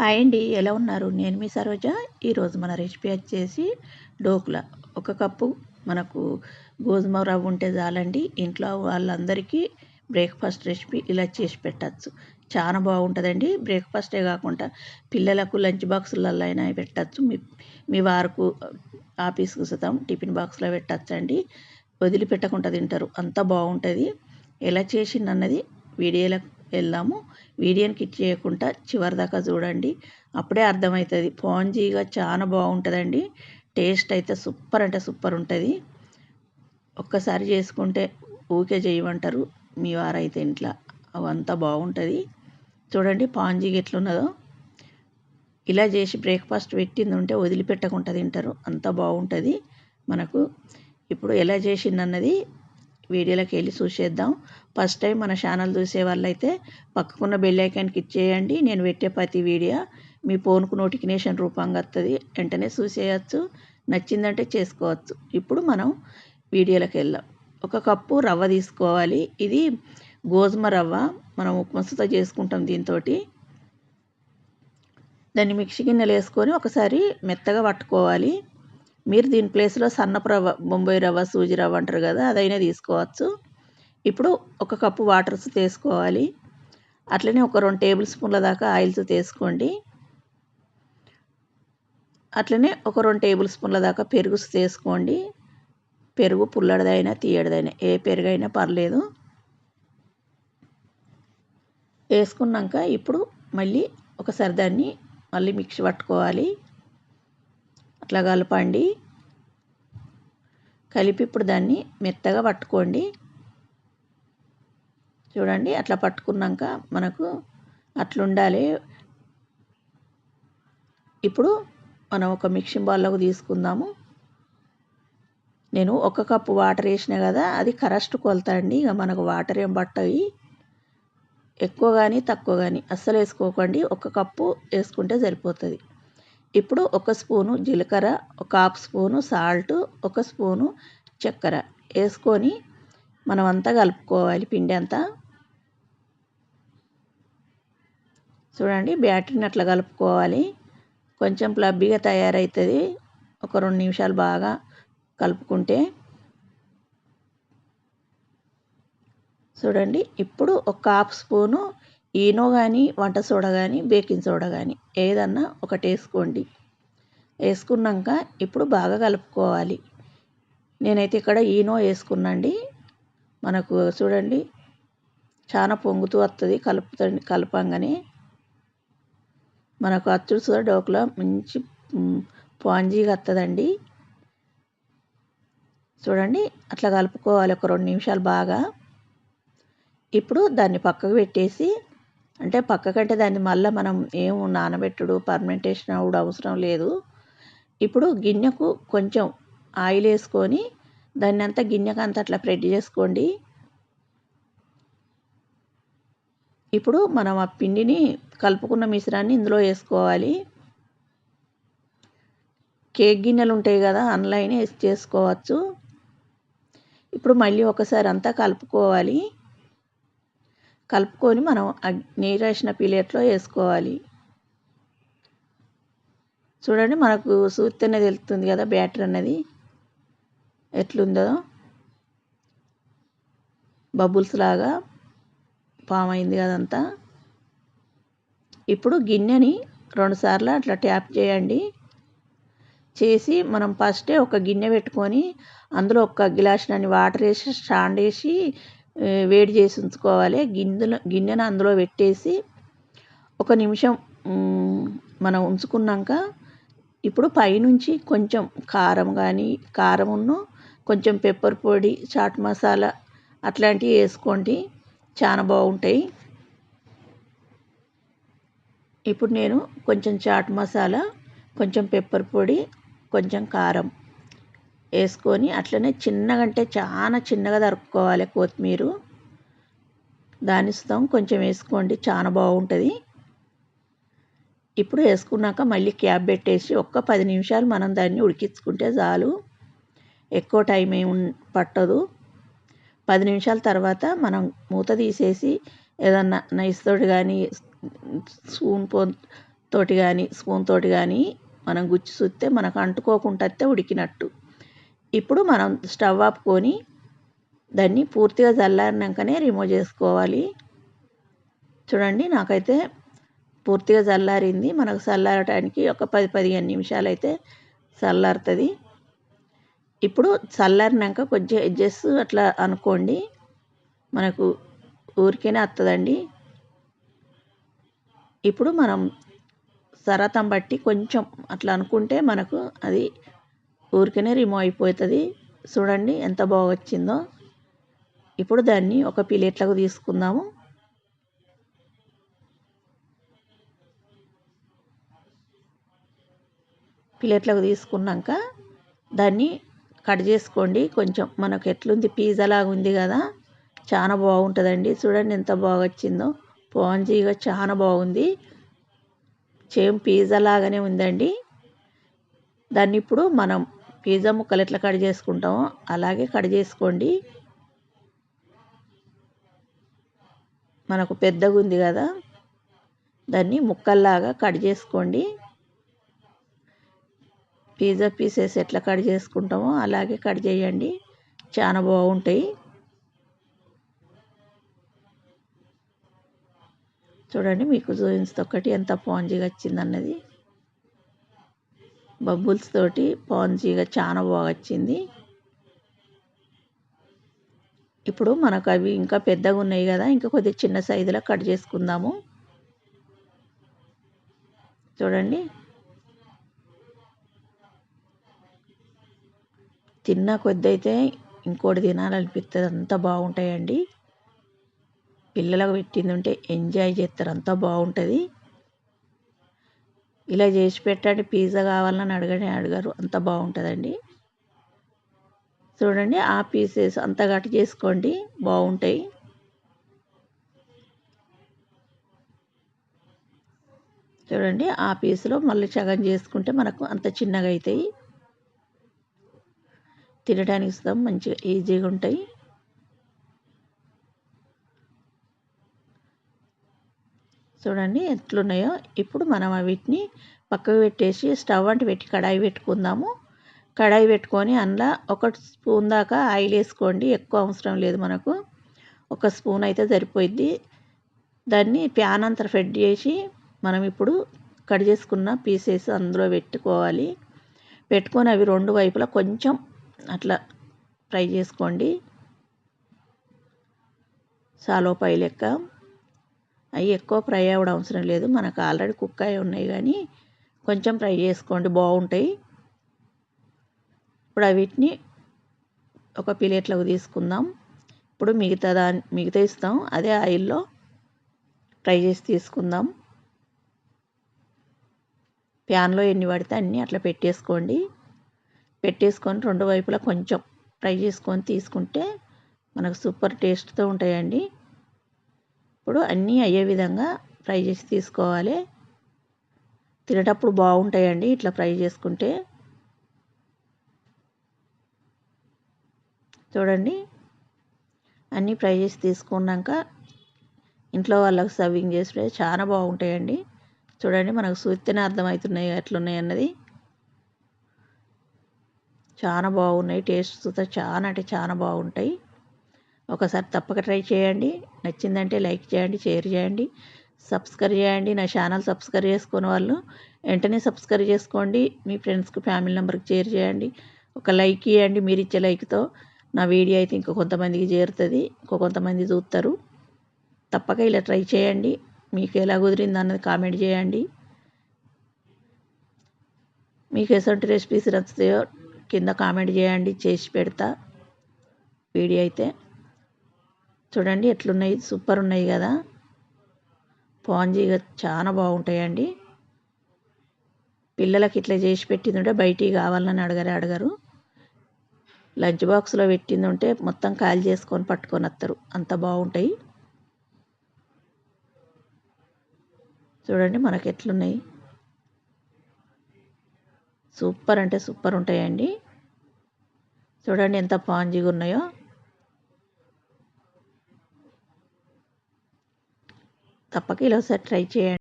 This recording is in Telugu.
హాయ్ అండి ఎలా ఉన్నారు? నేను మీ సరోజ. ఈరోజు మన రెసిపీ వచ్చేసి డోక్లా. ఒక కప్పు మనకు గోధుమ రవ్వ ఉంటే చాలండి. ఇంట్లో వాళ్ళందరికీ బ్రేక్ఫాస్ట్ రెసిపీ ఇలా చేసి పెట్టచ్చు. చాలా బాగుంటుందండి. బ్రేక్ఫాస్టే కాకుండా పిల్లలకు లంచ్ బాక్సులలో అయినా పెట్టచ్చు. మీ మీ వారికి ఆఫీస్కి వస్తాం టిఫిన్ బాక్స్లో పెట్టచ్చండి. వదిలిపెట్టకుండా తింటారు. అంత బాగుంటుంది. ఎలా చేసిందన్నది వీడియోలో వెళ్ళాము వీడియోని కిట్ చేయకుండా చివరి దాకా చూడండి. అప్పుడే అర్థమవుతుంది. పాంజీగా చాలా బాగుంటుందండి. టేస్ట్ అయితే సూపర్ అంటే సూపర్ ఉంటుంది. ఒక్కసారి చేసుకుంటే ఊకే చేయమంటారు. మీ వారైతే ఇంట్లో అవంతా బాగుంటుంది. చూడండి పాంజీగా ఎట్లున్నదో. ఇలా చేసి బ్రేక్ఫాస్ట్ పెట్టింది ఉంటే వదిలిపెట్టకుండా తింటారు. అంత బాగుంటుంది మనకు. ఇప్పుడు ఎలా చేసిందన్నది వీడియోలోకి వెళ్ళి చూసేద్దాం. ఫస్ట్ టైం మన ఛానల్ చూసే వాళ్ళైతే పక్కకున్న బెల్ ఐకాన్కి ఇచ్చేయండి నేను పెట్టే ప్రతి వీడియో మీ ఫోన్కు నోటిఫికేషన్ రూపంగా వస్తుంది వెంటనే చూసేయచ్చు. నచ్చిందంటే చేసుకోవచ్చు. ఇప్పుడు మనం వీడియోలోకి వెళ్దాం ఒక కప్పు రవ్వ తీసుకోవాలి. ఇది గోధుమ రవ్వ మనం ఉప్మసుతో చేసుకుంటాం దీంతో దాన్ని మిక్సీ గిన్నెలు వేసుకొని ఒకసారి మెత్తగా పట్టుకోవాలి. మీరు దీని ప్లేస్లో సన్నపు రవ్వ బొంబాయి రవ్వ సూజీ రవ్వ అంటారు కదా అదైనా తీసుకోవచ్చు. ఇప్పుడు ఒక కప్పు వాటర్స్ తీసుకోవాలి. అట్లనే ఒక రెండు టేబుల్ స్పూన్ల దాకా ఆయిల్స్ తీసుకోండి. అట్లనే ఒక రెండు టేబుల్ స్పూన్ల దాకా పెరుగు తీసుకోండి. పెరుగు పుల్లడిదైనా తీయడిదైనా ఏ పెరుగైనా పర్లేదు. వేసుకున్నాక ఇప్పుడు మళ్ళీ ఒకసారి దాన్ని మళ్ళీ మిక్సీ పట్టుకోవాలి. అట్లా కలపండి. కలిపి ఇప్పుడు దాన్ని మెత్తగా పట్టుకోండి. చూడండి అట్లా పట్టుకున్నాక మనకు అట్లుండాలి. ఇప్పుడు మనం ఒక మిక్సింగ్ బౌల్లోకి తీసుకుందాము. నేను ఒక కప్పు వాటర్ వేసిన కదా అది కరెక్ట్ కొలత అండి ఇక మనకు వాటర్ ఏం పట్టవి ఎక్కువ కానీ తక్కువ కానీ అస్సలు వేసుకోకండి. ఒక కప్పు వేసుకుంటే సరిపోతుంది. ఇప్పుడు ఒక స్పూను జీలకర్ర ఒక హాఫ్ స్పూను సాల్ట్ ఒక స్పూను చక్కెర వేసుకొని మనం అంతా కలుపుకోవాలి పిండి అంతా. చూడండి బ్యాటరీని అట్లా కలుపుకోవాలి. కొంచెం ప్లబ్బీగా తయారవుతుంది ఒక రెండు నిమిషాలు బాగా కలుపుకుంటే చూడండి ఇప్పుడు ఒక హాఫ్ స్పూను ఈనో కానీ వంట సోడా కానీ బేకింగ్ సోడా కానీ ఏదన్నా ఒకటి వేసుకోండి. వేసుకున్నాక ఇప్పుడు బాగా కలుపుకోవాలి. నేనైతే ఇక్కడ ఈనో వేసుకున్నాండి. మనకు చూడండి చాలా పొంగుతూ వస్తుంది కలుపుతండి కలపంగానే మనకు అచ్చుడు డోకులో మంచి పాంజీగా వస్తుందండి చూడండి అట్లా కలుపుకోవాలి ఒక రెండు నిమిషాలు బాగా. ఇప్పుడు దాన్ని పక్కకు పెట్టేసి అంటే పక్కకంటే దాన్ని మళ్ళీ మనం ఏం నానబెట్టుడు పర్మెంటేషన్ అవుడు అవసరం లేదు. ఇప్పుడు గిన్నెకు కొంచెం ఆయిల్ వేసుకొని దాన్ని అంతా గిన్నెకు అంతా అట్లా స్ప్రెడ్ చేసుకోండి. ఇప్పుడు మనం ఆ పిండిని కలుపుకున్న మిశ్రాన్ని ఇందులో వేసుకోవాలి. కేక్ గిన్నెలు ఉంటాయి కదా ఆన్లైన్ వేసి చేసుకోవచ్చు. ఇప్పుడు మళ్ళీ ఒకసారి అంతా కలుపుకోవాలి. కలుపుకొని మనం నీరు వేసిన ప్లేట్లో వేసుకోవాలి. చూడండి మనకు సూత్తనే తెలుస్తుంది కదా బ్యాటర్ అన్నది ఎట్లుందో. బబుల్స్ లాగా ఫామ్ అయింది కదంతా ఇప్పుడు గిన్నెని రెండుసార్లు అట్లా ట్యాప్ చేయండి. చేసి మనం ఫస్టే ఒక గిన్నె పెట్టుకొని అందులో ఒక గిలాసునని వాటర్ వేసి స్టాండ్ వేసి వేడి చేసి ఉంచుకోవాలి. గిన్నెలో గిన్నెను అందులో పెట్టేసి ఒక నిమిషం మనం ఉంచుకున్నాక ఇప్పుడు పైనుంచి కొంచెం కారం కానీ కారమును కొంచెం పెప్పర్ పొడి చాట్ మసాలా అట్లాంటివి వేసుకోండి. చాలా బాగుంటాయి. ఇప్పుడు నేను కొంచెం చాట్ మసాలా కొంచెం పెప్పర్ పొడి కొంచెం కారం వేసుకొని అట్లనే చిన్నగా అంటే చాలా చిన్నగా తరుక్కోవాలి కొత్తిమీర. దానిస్తాం కొంచెం వేసుకోండి చాలా బాగుంటుంది. ఇప్పుడు వేసుకున్నాక మళ్ళీ క్యాప్ పెట్టేసి ఒక్క పది నిమిషాలు మనం దాన్ని ఉడికించుకుంటే చాలు. ఎక్కువ టైం ఏమి పట్టదు. పది నిమిషాల తర్వాత మనం మూత తీసేసి ఏదన్నా నైస్ తోటి కానీ స్పూన్ పో తోటి కానీ స్పూన్ తోటి కానీ మనం గుచ్చి చూస్తే మనకు అంటుకోకుండా ఉడికినట్టు. ఇప్పుడు మనం స్టవ్ ఆపుకొని దాన్ని పూర్తిగా చల్లారినాకనే రిమూవ్ చేసుకోవాలి. చూడండి నాకైతే పూర్తిగా చల్లారింది మనకు చల్లారటానికి ఒక పది పదిహేను నిమిషాలు అయితే చల్లారుతుంది. ఇప్పుడు చల్లారినాక కొంచెం ఎడ్జెస్ అట్లా అనుకోండి. మనకు ఊరికేనే వస్తుందండి ఇప్పుడు మనం సరతం బట్టి కొంచెం అట్లా అనుకుంటే మనకు అది ఊరికనే రిమూవ్ అయిపోతుంది. చూడండి ఎంత బాగా వచ్చిందో ఇప్పుడు దాన్ని ఒక ప్లేట్లకు తీసుకుందాము. ప్లేట్లకు తీసుకున్నాక దాన్ని కట్ చేసుకోండి. కొంచెం మనకు ఎట్లుంది? పిజ్జా లాగా ఉంది కదా. చాలా బాగుంటుందండి. చూడండి ఎంత బాగా వచ్చిందో పాంజీగా చాలా బాగుంది. సేమ్ పిజ్జా లాగానే ఉందండి. దాన్ని ఇప్పుడు మనం పిజ్జా ముక్కలు ఎట్లా కట్ చేసుకుంటామో అలాగే కట్ చేసుకోండి. మనకు పెద్దగా ఉంది కదా దాన్ని ముక్కల్లాగా కట్ చేసుకోండి. పిజ్జా పీసెస్ ఎట్లా కట్ చేసుకుంటామో అలాగే కట్ చేయండి. చాలా బాగుంటాయి. చూడండి మీకు చూపిస్తే ఒకటి ఎంత పాంజీగా వచ్చిందన్నది. బబుల్స్ తోటి పాంజీగా చాలా బాగా వచ్చింది. ఇప్పుడు మనకు అవి ఇంకా పెద్దగా ఉన్నాయి కదా ఇంకా కొద్దిగా చిన్న సైజులో కట్ చేసుకుందాము. చూడండి. తిన్న కొద్ది అయితే ఇంకోటి తినాలనిపిస్తుంది అంత బాగుంటాయండి. పిల్లలకు పెట్టింది ఉంటే ఎంజాయ్ చేస్తారు అంత బాగుంటుంది. ఇలా చేసి పెట్టండి పిజ్జా కావాలని అడగని అడగరు. అంత బాగుంటుందండి. చూడండి ఆ పీసెస్ అంత గట్టి చేసుకోండి బాగుంటాయి. చూడండి ఆ పీసులో మళ్ళీ సగం చేసుకుంటే మనకు అంత చిన్నగా అవుతాయి తినడానికి ఇస్తాం మంచిగా ఈజీగా ఉంటాయి. చూడండి ఎట్లున్నాయో. ఇప్పుడు మనం వీటిని పక్కకు పెట్టేసి స్టవ్ అంటే పెట్టి కడాయి పెట్టుకుందాము. కడాయి పెట్టుకొని అందులో ఒక స్పూన్ దాకా ఆయిల్ వేసుకోండి. ఎక్కువ అవసరం లేదు మనకు. ఒక స్పూన్ అయితే సరిపోయిద్ది. దాన్ని ప్యాన్ అంతా ఫెడ్ చేసి మనం ఇప్పుడు కట్ చేసుకున్న పీసెస్ అందులో పెట్టుకోవాలి. పెట్టుకొని అవి రెండు వైపులా కొంచెం అట్లా ఫ్రై చేసుకోండి. సాలో పై లెక్క. అవి ఎక్కువ ఫ్రై అవ్వడం అవసరం లేదు. మనకు ఆల్రెడీ కుక్ అయి ఉన్నాయి కానీ కొంచెం ఫ్రై చేసుకోండి. బాగుంటాయి. ఇప్పుడు వీటిని ఒక ప్లేట్లోకి తీసుకుందాం. ఇప్పుడు మిగతా దాని మిగతా ఇస్తాం. అదే ఆయిల్లో ఫ్రై చేసి తీసుకుందాం. ప్యాన్లో ఎన్ని పడితే అన్నీ అట్లా పెట్టేసుకోండి. పెట్టేసుకొని రెండు వైపులా కొంచెం ఫ్రై చేసుకొని తీసుకుంటే మనకు సూపర్ టేస్ట్తో ఉంటాయండి. ఇప్పుడు అన్నీ అయ్యే విధంగా ఫ్రై చేసి తీసుకోవాలి. తినేటప్పుడు బాగుంటాయండి ఇట్లా ఫ్రై చేసుకుంటే. చూడండి. అన్నీ ఫ్రై చేసి తీసుకున్నాక ఇంట్లో వాళ్ళకి సర్వింగ్ చేస్తే చాలా బాగుంటాయండి. చూడండి మనకు చూస్తేనే అర్థమవుతున్నాయి ఎట్లున్నాయి అన్నది. చాలా బాగున్నాయి. టేస్ట్ చూస్తే చాలా అంటే చాలా బాగుంటాయి. ఒకసారి తప్పక ట్రై చేయండి. నచ్చిందంటే లైక్ చేయండి షేర్ చేయండి. సబ్స్క్రైబ్ చేయండి. నా ఛానల్ సబ్స్క్రైబ్ చేసుకున్న వాళ్ళు వెంటనే సబ్స్క్రైబ్ చేసుకోండి. మీ ఫ్రెండ్స్కి ఫ్యామిలీ నెంబర్కి షేర్ చేయండి. ఒక లైక్ ఇవ్వండి మీరు ఇచ్చే లైక్తో. నా వీడియో అయితే ఇంకో కొంతమందికి చేరుతుంది. ఇంకో కొంతమంది చూస్తారు. తప్పక ఇలా ట్రై చేయండి. మీకు ఎలా కుదిరింది అన్నది కామెంట్ చేయండి. మీకు ఎటువంటి రెసిపీస్ నచ్చుతాయో కింద కామెంట్ చేయండి. చేసి పెడతా. వీడియో అయితే చూడండి ఎట్లున్నాయి. సూపర్ ఉన్నాయి కదా. పాంజీగా చాలా బాగుంటాయండి. పిల్లలకి ఇట్లా చేసి పెట్టింది ఉంటే బయటికి కావాలని అడగరే అడగరు. లంచ్ బాక్స్లో పెట్టింది ఉంటే మొత్తం ఖాళీ చేసుకొని పట్టుకొని వస్తారు. అంత బాగుంటాయి. చూడండి మనకి ఎట్లున్నాయి. సూపర్ అంటే సూపర్ ఉంటాయండి. చూడండి ఎంత పాంజీగా ఉన్నాయో. తప్పక ఇలా ఒకసారి ట్రై చేయండి.